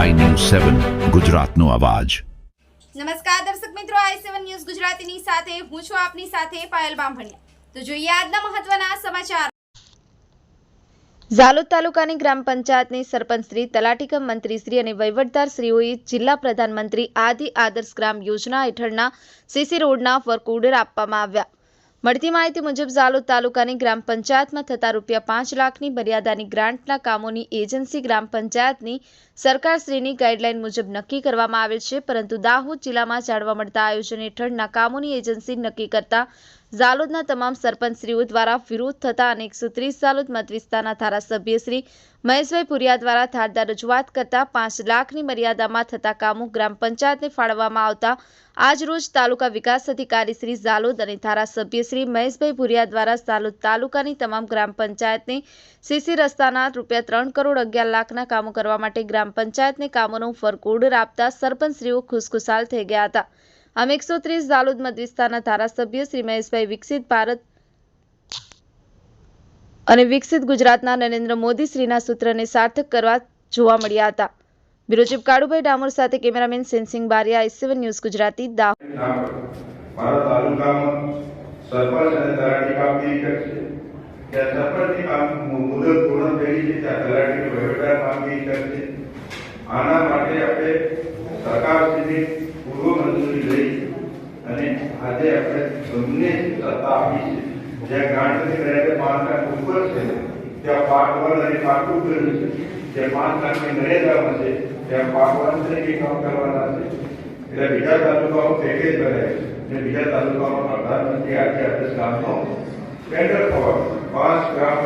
સેવન ગુજરાતનો અવાજ. નમસ્કાર દર્શક મિત્રો આઈ સેવન ન્યૂઝ ગુજરાતીની સાથે હું છું આપની સાથે પાયલ બામભણિયા. તો જોઈએ આજના મહત્વના સમાચાર. ઝાલોદ તાલુકાની ગ્રામ પંચાયતની સરપંચ શ્રી તલાટીકમ મંત્રી શ્રી અને વહીવટદારશ્રીઓએ જિલ્લા પ્રધાનમંત્રી આદિ આદર્શ ગ્રામ યોજના હેઠળના સીસી રોડના વર્ક ઓર્ડર આપવામાં આવ્યા. મળતી માહિતી મુજબ ઝાલોદ તાલુકાની ગ્રામ પંચાયતમાં થતા રૂપિયા પાંચ લાખની મર્યાદાની ગ્રાન્ટના કામોની એજન્સી ગ્રામ પંચાયતની સરકારશ્રીની ગાઈડલાઈન મુજબ નક્કી કરવામાં આવે છે, પરંતુ દાહોદ જિલ્લામાં જાણવા મળતા આયોજન હેઠળના કામોની એજન્સી નક્કી કરતા ઝાલોદના તમામ સરપંચશ્રીઓ દ્વારા વિરોધ થતા અને એકસો ત્રીસ ઝાલોદ મત વિસ્તારના ધારાસભ્ય શ્રી મહેશભાઈ પુરિયા દ્વારા ધારદાર રજૂઆત કરતા પાંચ લાખની મર્યાદામાં થતા કામો ગ્રામ પંચાયતને ફાળવવામાં આવતા આજ રોજ તાલુકા વિકાસ અધિકારી શ્રી ઝાલોદ અને ધારાસભ્ય શ્રી મહેશભાઈ ભુરિયા દ્વારા ઝાલોદ તાલુકાની તમામ ગ્રામ પંચાયતને સીસી રસ્તાના રૂપિયા ત્રણ કરોડ અગિયાર લાખના કામો કરવા માટે ગ્રામ પંચાયતને કામોનો વર્ક ઓર્ડર આપતા સરપંચશ્રીઓ ખુશખુશાલ થઈ ગયા હતા. આમ એકસો ત્રીસ ઝાલોદ મત વિસ્તારના ધારાસભ્ય શ્રી મહેશભાઈ વિકસિત ભારત અને વિકસિત ગુજરાતના નરેન્દ્ર મોદી શ્રીના સૂત્રને સાર્થક કરવા જોવા મળ્યા હતા. બ્યુરો કાળુભાઈ ડામોર સાથે cameraman Sensing Bariya I news Gujarati દા મારા તાલુકામાં સરપંચ અને તલાટી કામગીરી કરશે ત્યાં સરપંચની કામ મુદત પૂર્ણ થઈ છે, ત્યાં તલાટીની વહીવટદાર કામગીરી કરશે આના માટે આપણે પૂર્વ મંજૂરી લઈ અને આજે આપણે બંને સત્તા આપી છે જ્યાં ગ્રાન્ટની મર્યાદા પાંચ લાખ ઉપર છે, ત્યાં પાર્ટ વન અને પાર્ટ ટુ કર્યું છે. જ્યાં પાંચ લાખની મર્યાદામાં છે, ત્યાં પાર્ટ વન તરીકે કામ કરવાના છે. એટલે બીજા તાલુકાઓ પેકેજ છે. અને બીજા તાલુકામાં પ્રધાનમંત્રી આજે આપણે ગામનો ટેન્ડર ફોર પાંચ ગ્રામ